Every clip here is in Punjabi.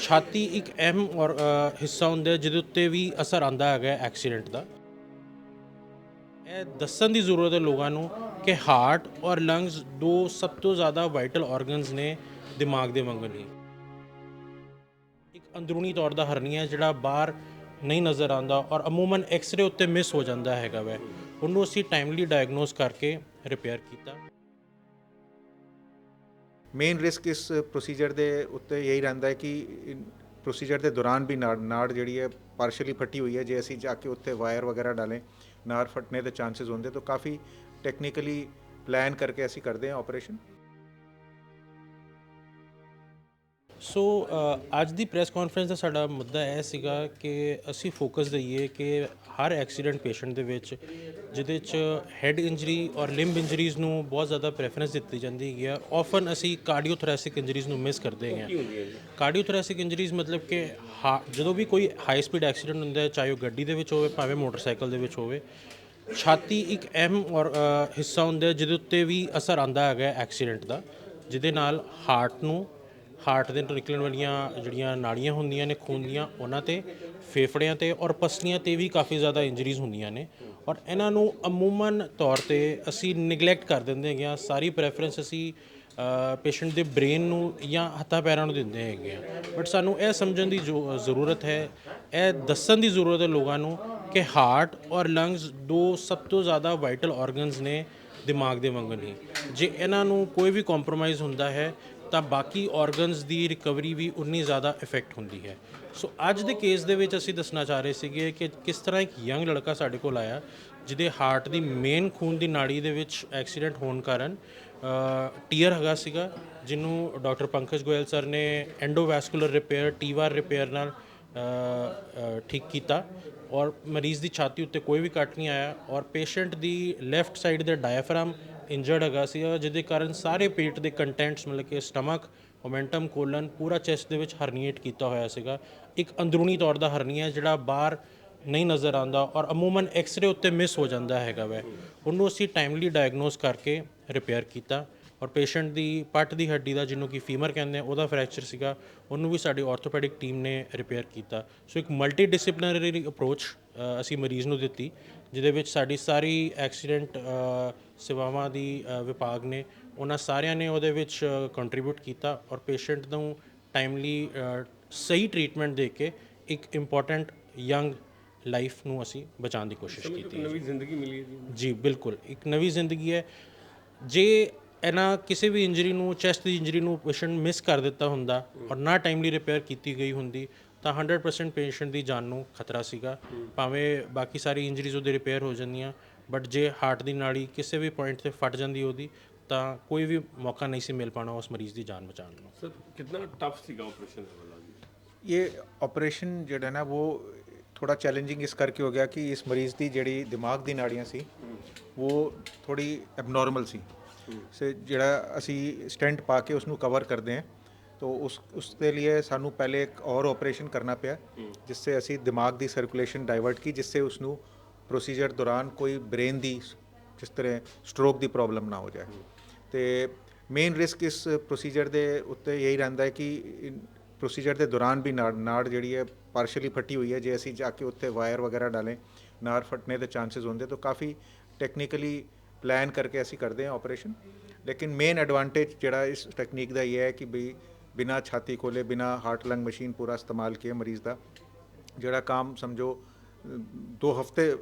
ਛਾਤੀ ਇੱਕ ਅਹਿਮ ਔਰ ਹਿੱਸਾ ਹੁੰਦਾ ਜਿਹਦੇ ਉੱਤੇ ਵੀ ਅਸਰ ਆਂਦਾ ਹੈਗਾ ਐਕਸੀਡੈਂਟ ਦਾ। ਇਹ ਦੱਸਣ ਦੀ ਜ਼ਰੂਰਤ ਹੈ ਲੋਕਾਂ ਨੂੰ ਕਿ ਹਾਰਟ ਔਰ ਲੰਗਸ ਦੋ ਸਭ ਤੋਂ ਜ਼ਿਆਦਾ ਵਾਈਟਲ ਆਰਗਨਸ ਨੇ ਦਿਮਾਗ ਦੇ ਵਾਂਗੂ ਹੀ ਇੱਕ ਅੰਦਰੂਨੀ ਤੌਰ ਦਾ ਹਰਨੀਆ ਜਿਹੜਾ ਬਾਹਰ ਨਹੀਂ ਨਜ਼ਰ ਆਉਂਦਾ ਔਰ ਅਮੂਮਨ ਐਕਸ-ਰੇ ਉੱਤੇ ਮਿਸ ਹੋ ਜਾਂਦਾ ਹੈਗਾ ਵੈ। ਉਹਨੂੰ ਅਸੀਂ ਟਾਈਮਲੀ ਡਾਇਗਨੋਸ ਕਰਕੇ ਰਿਪੇਅਰ ਕੀਤਾ। ਮੇਨ ਰਿਸਕ ਇਸ ਪ੍ਰੋਸੀਜਰ ਦੇ ਉੱਤੇ ਇਹੀ ਰਹਿੰਦਾ ਹੈ ਕਿ ਪ੍ਰੋਸੀਜਰ ਦੇ ਦੌਰਾਨ ਵੀ ਨਾੜ ਨਾੜ ਜਿਹੜੀ ਹੈ ਪਾਰਸ਼ਲੀ ਫਟੀ ਹੋਈ ਹੈ। ਜੇ ਅਸੀਂ ਜਾ ਕੇ ਉੱਥੇ ਵਾਇਰ ਵਗੈਰਾ ਡਾਲੇ, ਨਾੜ ਫਟਨੇ ਦੇ ਚਾਂਸਸ ਹੁੰਦੇ ਤਾਂ ਕਾਫੀ ਟੈਕਨੀਕਲੀ ਪਲਾਨ ਕਰਕੇ ਅਸੀਂ ਕਰਦੇ ਹਾਂ ਆਪਰੇਸ਼ਨ ਸੋ ਅੱਜ ਦੀ ਪ੍ਰੈਸ ਕਾਨਫਰੰਸ ਦਾ ਸਾਡਾ ਮੁੱਦਾ ਇਹ ਸੀਗਾ ਕਿ ਅਸੀਂ ਫੋਕਸ ਦਈਏ ਕਿ ਹਰ ਐਕਸੀਡੈਂਟ ਪੇਸ਼ੈਂਟ ਦੇ ਵਿੱਚ ਜਿਹਦੇ ਚ ਹੈਡ ਇੰਜਰੀ ਔਰ ਲਿੰਬ ਇੰਜਰੀਜ਼ ਨੂੰ ਬਹੁਤ ਜ਼ਿਆਦਾ ਪ੍ਰੈਫਰੈਂਸ ਦਿੱਤੀ ਜਾਂਦੀ ਹੈਗੀ ਆ। ਆਫਨ ਅਸੀਂ ਕਾਰਡੀਓਥੋਰੈਸਿਕ ਇੰਜਰੀਜ਼ ਨੂੰ ਮਿਸ ਕਰਦੇ ਹਾਂ ਕਾਰਡੀਓਥੋਰੈਸਿਕ ਇੰਜਰੀਜ਼ ਮਤਲਬ ਕਿ ਜਦੋਂ ਵੀ ਕੋਈ ਹਾਈ ਸਪੀਡ ਐਕਸੀਡੈਂਟ ਹੁੰਦਾ ਹੈ ਚਾਹੇ ਉਹ ਗੱਡੀ ਦੇ ਵਿੱਚ ਹੋਵੇ ਭਾਵੇਂ ਮੋਟਰਸਾਈਕਲ ਦੇ ਵਿੱਚ ਹੋਵੇ ਛਾਤੀ ਇੱਕ ਅਹਿਮ ਔਰ ਹਿੱਸਾ ਹੁੰਦਾ ਹੈ ਜਿਹਦੇ ਉੱਤੇ ਵੀ ਅਸਰ ਆਂਦਾ ਹੈਗਾ ਐਕਸੀਡੈਂਟ ਦਾ ਜਿਹਦੇ ਨਾਲ ਹਾਰਟ ਨੂੰ ਹਾਰਟ ਦੇ ਤੋਂ ਨਿਕਲਣ ਵਾਲੀਆਂ ਜਿਹੜੀਆਂ ਨਾੜੀਆਂ ਹੁੰਦੀਆਂ ਨੇ, ਖੂਨ ਦੀਆਂ, ਉਹਨਾਂ ਤੇ ਫੇਫੜਿਆਂ ਤੇ ਔਰ ਪਸਲੀਆਂ ਤੇ ਵੀ ਕਾਫੀ ਜ਼ਿਆਦਾ ਇੰਜਰੀਜ਼ ਹੁੰਦੀਆਂ ਨੇ। ਔਰ ਇਹਨਾਂ ਨੂੰ ਅਮੂਮਨ ਤੌਰ ਤੇ ਅਸੀਂ ਨੈਗਲੈਕਟ ਕਰ ਦਿੰਦੇ ਹੈਗੇ ਆ ਸਾਰੀ ਪ੍ਰੈਫਰੈਂਸ ਅਸੀਂ ਪੇਸ਼ੈਂਟ ਦੇ ਬ੍ਰੇਨ ਨੂੰ ਜਾਂ ਹੱਥਾਂ ਪੈਰਾਂ ਨੂੰ ਦਿੰਦੇ ਹੈਗੇ ਆ ਬਟ ਸਾਨੂੰ ਇਹ ਸਮਝਣ ਦੀ ਜੋ ਜ਼ਰੂਰਤ ਹੈ, ਇਹ ਦੱਸਣ ਦੀ ਜ਼ਰੂਰਤ ਹੈ ਲੋਕਾਂ ਨੂੰ ਕਿ ਹਾਰਟ ਔਰ ਲੰਗਸ ਦੋ ਸਭ ਤੋਂ ਜ਼ਿਆਦਾ ਵਾਈਟਲ ਆਰਗਨਸ ਨੇ ਦਿਮਾਗ ਦੇ ਵਾਂਗੂ ਹੀ ਜੇ ਇਹਨਾਂ ਨੂੰ ਕੋਈ ਵੀ ਕੰਪਰੋਮਾਈਜ਼ ਹੁੰਦਾ ਹੈ ਤਾਂ ਬਾਕੀ ਆਰਗਨਸ ਦੀ ਰਿਕਵਰੀ ਵੀ ਉਨੀ ਜ਼ਿਆਦਾ ਇਫੈਕਟ ਹੁੰਦੀ ਹੈ। ਸੋ ਅੱਜ ਦੇ ਕੇਸ ਦੇ ਵਿੱਚ ਅਸੀਂ ਦੱਸਣਾ ਚਾਹ ਰਹੇ ਸੀਗੇ ਕਿ ਕਿਸ ਤਰ੍ਹਾਂ ਇੱਕ ਯੰਗ ਲੜਕਾ ਸਾਡੇ ਕੋਲ ਆਇਆ, ਜਿਹਦੇ ਹਾਰਟ ਦੀ ਮੇਨ ਖੂਨ ਦੀ ਨਾੜੀ ਦੇ ਵਿੱਚ ਐਕਸੀਡੈਂਟ ਹੋਣ ਕਾਰਨ ਟੀਅਰ ਹੈਗਾ ਸੀਗਾ, ਜਿਹਨੂੰ ਡਾਕਟਰ ਪੰਕਜ ਗੋਇਲ ਸਰ ਨੇ ਐਂਡੋਵੈਸਕੂਲਰ ਰਿਪੇਅਰ ਟੀਵਾਰ ਰਿਪੇਅਰ ਨਾਲ ਠੀਕ ਕੀਤਾ ਔਰ ਮਰੀਜ਼ ਦੀ ਛਾਤੀ ਉੱਤੇ ਕੋਈ ਵੀ ਕੱਟ ਨਹੀਂ ਆਇਆ ਔਰ ਪੇਸ਼ੈਂਟ ਦੀ ਲੈਫਟ ਸਾਈਡ ਦੇ ਡਾਇਫਰਾਮ ਇੰਜਰਡ ਹੈਗਾ ਸੀ। ਜਿਹਦੇ ਕਾਰਨ ਸਾਰੇ ਪੇਟ ਦੇ ਕੰਟੈਂਟਸ ਮਤਲਬ ਕਿ ਸਟਮਕ ਮੋਮੈਂਟਮ ਕੋਲਨ ਪੂਰਾ ਚੈਸਟ ਦੇ ਵਿੱਚ ਹਰਨੀਏਟ ਕੀਤਾ ਹੋਇਆ ਸੀਗਾ। ਇੱਕ ਅੰਦਰੂਨੀ ਤੌਰ ਦਾ ਹਰਨੀਆ ਜਿਹੜਾ ਬਾਹਰ ਨਹੀਂ ਨਜ਼ਰ ਆਉਂਦਾ ਔਰ ਅਮੂਮਨ ਐਕਸ-ਰੇ ਉੱਤੇ ਮਿਸ ਹੋ ਜਾਂਦਾ ਹੈਗਾ ਵੈ। ਉਹਨੂੰ ਅਸੀਂ ਟਾਈਮਲੀ ਡਾਇਗਨੋਸ ਕਰਕੇ ਰਿਪੇਅਰ ਕੀਤਾ। ਔਰ ਪੇਸ਼ੈਂਟ ਦੀ ਪੱਟ ਦੀ ਹੱਡੀ ਦਾ ਜਿਹਨੂੰ ਕਿ ਫੀਮਰ ਕਹਿੰਦੇ ਆ ਉਹਦਾ ਫ੍ਰੈਕਚਰ ਸੀਗਾ ਉਹਨੂੰ ਵੀ ਸਾਡੀ ਆਰਥੋਪੈਡਿਕ ਟੀਮ ਨੇ ਰਿਪੇਅਰ ਕੀਤਾ। ਸੋ ਇੱਕ ਮਲਟੀ ਡਿਸਪਲਿਨਰੀ ਅਪਰੋਚ ਅਸੀਂ ਮਰੀਜ਼ ਨੂੰ ਦਿੱਤੀ ਜਿਹਦੇ ਵਿੱਚ ਸਾਡੀ ਸਾਰੀ ਐਕਸੀਡੈਂਟ ਸੇਵਾਵਾਂ ਦੀ ਵਿਭਾਗ ਨੇ ਉਹਨਾਂ ਸਾਰਿਆਂ ਨੇ ਉਹਦੇ ਵਿੱਚ ਕੰਟਰੀਬਿਊਟ ਕੀਤਾ ਔਰ ਪੇਸ਼ੈਂਟ ਨੂੰ ਟਾਈਮਲੀ ਸਹੀ ਟ੍ਰੀਟਮੈਂਟ ਦੇ ਕੇ ਇੱਕ ਇੰਪੋਰਟੈਂਟ ਯੰਗ ਲਾਈਫ ਨੂੰ ਅਸੀਂ ਬਚਾਉਣ ਦੀ ਕੋਸ਼ਿਸ਼ ਕੀਤੀ ਹੈ। ਨਵੀਂ ਜ਼ਿੰਦਗੀ ਮਿਲੀ ਹੈ ਜੀ। ਜੀ ਬਿਲਕੁਲ। ਇੱਕ ਨਵੀਂ ਜ਼ਿੰਦਗੀ ਹੈ। ਜੇ ਇਹਨਾਂ ਕਿਸੇ ਵੀ ਇੰਜਰੀ ਨੂੰ ਚੈਸਟ ਦੀ ਇੰਜਰੀ ਨੂੰ ਪੇਸ਼ੈਂਟ ਮਿਸ ਕਰ ਦਿੱਤਾ ਹੁੰਦਾ ਔਰ ਨਾ ਟਾਈਮਲੀ ਰਿਪੇਅਰ ਕੀਤੀ ਗਈ ਹੁੰਦੀ ਤਾਂ 100% ਪੇਸ਼ੈਂਟ ਦੀ ਜਾਨ ਨੂੰ ਖਤਰਾ ਸੀਗਾ। ਭਾਵੇਂ ਬਾਕੀ ਸਾਰੀ ਇੰਜਰੀਜ਼ ਉਹਦੇ ਰਿਪੇਅਰ ਹੋ ਜਾਂਦੀਆਂ ਬਟ ਜੇ ਹਾਰਟ ਦੀ ਨਾੜੀ ਕਿਸੇ ਵੀ ਪੁਆਇੰਟ ਤੇ ਫਟ ਜਾਂਦੀ ਉਹਦੀ ਤਾਂ ਕੋਈ ਵੀ ਮੌਕਾ ਨਹੀਂ ਸੀ ਮਿਲ ਪਾਣਾ ਉਸ ਮਰੀਜ਼ ਦੀ ਜਾਨ ਬਚਾਉਣ ਨੂੰ। ਸਰ ਕਿੰਨਾ ਟਫ ਸੀਗਾ ਆਪਰੇਸ਼ਨ ਇਹ ਆਪਰੇਸ਼ਨ ਜਿਹੜਾ ਨਾ ਉਹ ਥੋੜਾ ਚੈਲੰਜਿੰਗ ਇਸ ਕਰਕੇ ਹੋ ਗਿਆ ਕਿ ਇਸ ਮਰੀਜ਼ ਦੀ ਜਿਹੜੀ ਦਿਮਾਗ ਦੀ ਨਾੜੀਆਂ ਸੀ ਉਹ ਥੋੜੀ ਐਬਨੋਰਮਲ ਸੀ। ਸੇ ਜਿਹੜਾ ਅਸੀਂ ਸਟੈਂਟ ਪਾ ਕੇ ਉਸ ਨੂੰ ਕਵਰ ਕਰਦੇ ਹਾਂ, ਤੋ ਉਸ ਉਸ ਦੇ ਲਈ ਸਾਨੂੰ ਪਹਿਲੇ ਇੱਕ ਔਰ ਆਪਰੇਸ਼ਨ ਕਰਨਾ ਪਿਆ, ਜਿਸ ਸੇ ਅਸੀਂ ਦਿਮਾਗ ਦੀ ਸਰਕੂਲੇਸ਼ਨ ਡਾਇਵਰਟ ਕੀ, ਜਿਸ ਸੇ ਉਸ ਨੂੰ ਪ੍ਰੋਸੀਜਰ ਦੌਰਾਨ ਕੋਈ ਬ੍ਰੇਨ ਦੀ ਜਿਸ ਤਰ੍ਹਾਂ ਸਟ੍ਰੋਕ ਦੀ ਪ੍ਰੋਬਲਮ ਨਾ ਹੋ ਜਾਏ। ਤੇ ਮੇਨ ਰਿਸਕ ਇਸ ਪ੍ਰੋਸੀਜਰ ਦੇ ਉੱਤੇ ਇਹੀ ਰਹਿੰਦਾ ਹੈ ਕਿ ਪ੍ਰੋਸੀਜਰ ਦੇ ਦੌਰਾਨ ਵੀ ਨਾੜ ਨਾੜ ਜਿਹੜੀ ਹੈ ਪਾਰਸ਼ਲੀ ਫਟੀ ਹੋਈ ਹੈ, ਜੇ ਅਸੀਂ ਜਾ ਕੇ ਉੱਥੇ ਵਾਇਰ ਵਗੈਰਾ ਡਾਲੇ, ਨਾੜ ਫਟਨੇ ਦੇ ਚਾਂਸਸ ਹੁੰਦੇ, ਤਾਂ ਕਾਫੀ ਟੈਕਨੀਕਲੀ ਪਲਾਨ ਕਰਕੇ ਅਸੀਂ ਕਰਦੇ ਹਾਂ ਆਪਰੇਸ਼ਨ ਲੇਕਿਨ ਮੇਨ ਐਡਵਾਂਟੇਜ ਜਿਹੜਾ ਇਸ ਟੈਕਨੀਕ ਦਾ ਇਹ ਹੈ ਕਿ ਵੀ ਬਿਨਾ ਛਾਤੀ ਖੋਲੇ ਬਿਨਾ ਹਾਰਟ ਲੰਗ ਮਸ਼ੀਨ ਪੂਰਾ ਇਸਤੇਮਾਲ ਕੀਏ ਮਰੀਜ਼ ਦਾ ਜਿਹੜਾ ਕੰਮ ਸਮਝੋ ਅ, ਦੋ ਹਫਤੇ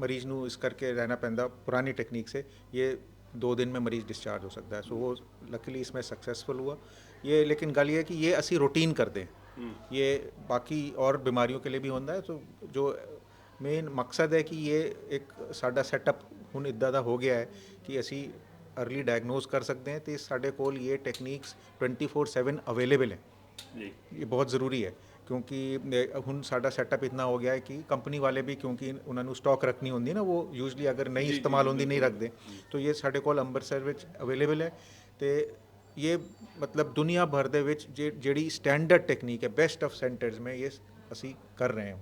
मरीज ਨੂੰ ਇਸ ਕਰਕੇ रहना ਪੈਂਦਾ पुरानी टेक्निक से ये दो दिन में मरीज डिस्चार्ज हो सकता है सो वो लकीली इसमें सक्सेसफुल हुआ ये लेकिन गल ये है कि ये ਅਸੀਂ रूटीन ਕਰਦੇ हैं ये बाकी और बीमारियों के लिए भी ਹੁੰਦਾ है तो जो ਮੇਨ ਮਕਸਦ ਹੈ ਕਿ ਇਹ ਇੱਕ ਸਾਡਾ ਸੈਟਅਪ ਹੁਣ ਇਦਾਂ ਦਾ ਹੋ ਗਿਆ ਹੈ ਕਿ ਅਸੀਂ अर्ਲੀ ਡਾਇਗਨੋਸ ਕਰ ਸਕਦੇ ਹਾਂ ਤੇ ਸਾਡੇ ਕੋਲ ਇਹ ਟੈਕਨੀਕਸ 24/7 ਅਵੇਲੇਬਲ ਹੈ। ਜੀ। ਇਹ ਬਹੁਤ ਜ਼ਰੂਰੀ ਹੈ ਕਿਉਂਕਿ ਹੁਣ ਸਾਡਾ ਸੈਟਅਪ ਇਤਨਾ ਹੋ ਗਿਆ ਹੈ ਕਿ ਕੰਪਨੀ ਵਾਲੇ ਵੀ ਕਿਉਂਕਿ ਉਹਨਾਂ ਨੂੰ ਸਟਾਕ ਰੱਖਣੀ ਹੁੰਦੀ ਨਾ ਉਹ ਯੂਜੂਲੀ ਅਗਰ ਨਹੀਂ ਇਸਤੇਮਾਲ ਹੁੰਦੀ ਨਹੀਂ ਰੱਖਦੇ। ਤਾਂ ਇਹ ਸਾਡੇ ਕੋਲ ਅੰਮ੍ਰਿਤਸਰ ਵਿੱਚ ਅਵੇਲੇਬਲ ਹੈ ਤੇ ਇਹ ਮਤਲਬ ਦੁਨੀਆ ਭਰ ਦੇ ਵਿੱਚ ਜਿਹੜੀ ਸਟੈਂਡਰਡ ਟੈਕਨੀਕ ਹੈ ਬੈਸਟ ਆਫ ਸੈਂਟਰਸ ਮੈਂ ਇਹ ਅਸੀਂ ਕਰ ਰਹੇ ਹਾਂ।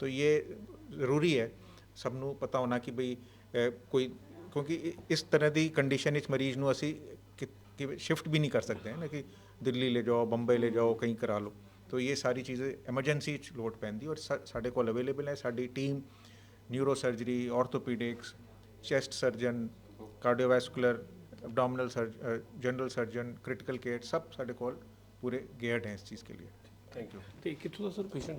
ਤਾਂ ਇਹ ਜ਼ਰੂਰੀ ਹੈ ਸਭ ਨੂੰ ਪਤਾ ਹੋਣਾ ਕਿ ਭਈ कोई, क्योंकि इस तरह की कंडीशन इस मरीज़ ਨੂੰ ਅਸੀਂ कि शिफ्ट भी नहीं कर सकते हैं ना कि दिल्ली ले जाओ, बंबई ले जाओ, कहीं करा लो। तो ये सारी चीज़ें एमरजेंसी लोड पैंती और साढ़े को अवेलेबल है। Sari team neuro surgery orthopaedics chest surgeon cardiovascular abdominal surge general surgeon critical care सब साढ़े को पूरे गेयर्ड हैं इस चीज़ के लिए। थैंक यू ठीक कितों सर पेशेंट